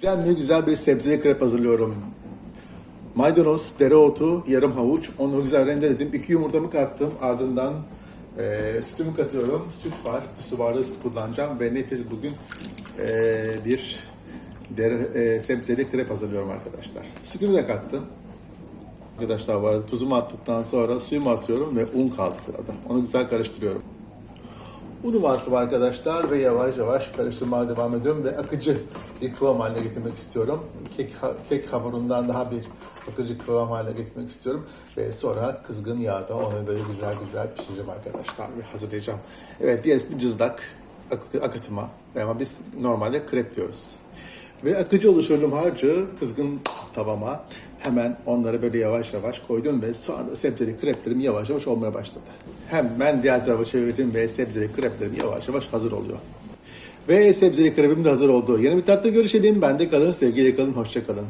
Güzel mi güzel bir sebzeli krep hazırlıyorum. Maydanoz, dereotu, yarım havuç. Onu güzel rendeledim. İki yumurtamı kattım. Ardından e, sütümü katıyorum. Süt var. Su bardağı süt kullanacağım. Ve nefis bugün e, bir dere, e, sebzeli krep hazırlıyorum arkadaşlar. Sütümü de kattım. Arkadaşlar var. Tuzumu attıktan sonra suyumu atıyorum ve un kaldı sırada. Onu güzel karıştırıyorum. Attım arkadaşlar ve yavaş yavaş karıştırmaya devam ediyorum ve akıcı bir kıvam haline getirmek istiyorum. Kek, kek hamurundan daha bir akıcı kıvam haline getirmek istiyorum. Ve sonra kızgın yağda onu böyle güzel güzel pişireceğim arkadaşlar ve hazırlayacağım. Evet diğer ismi cızdak ak- akıtıma ama biz normalde krep diyoruz. Ve akıcı oluşturduğum harcı kızgın tavama hemen onları böyle yavaş yavaş koydum ve sonra sebzeli kreplerim yavaş yavaş olmaya başladı. Hemen diğer tarafa çevirdim ve sebzeli kreplerim yavaş yavaş hazır oluyor. Ve sebzeli krepim de hazır oldu. Yeni bir tatlı görüşelim. Ben de kalın, sevgiyle kalın, hoşça kalın.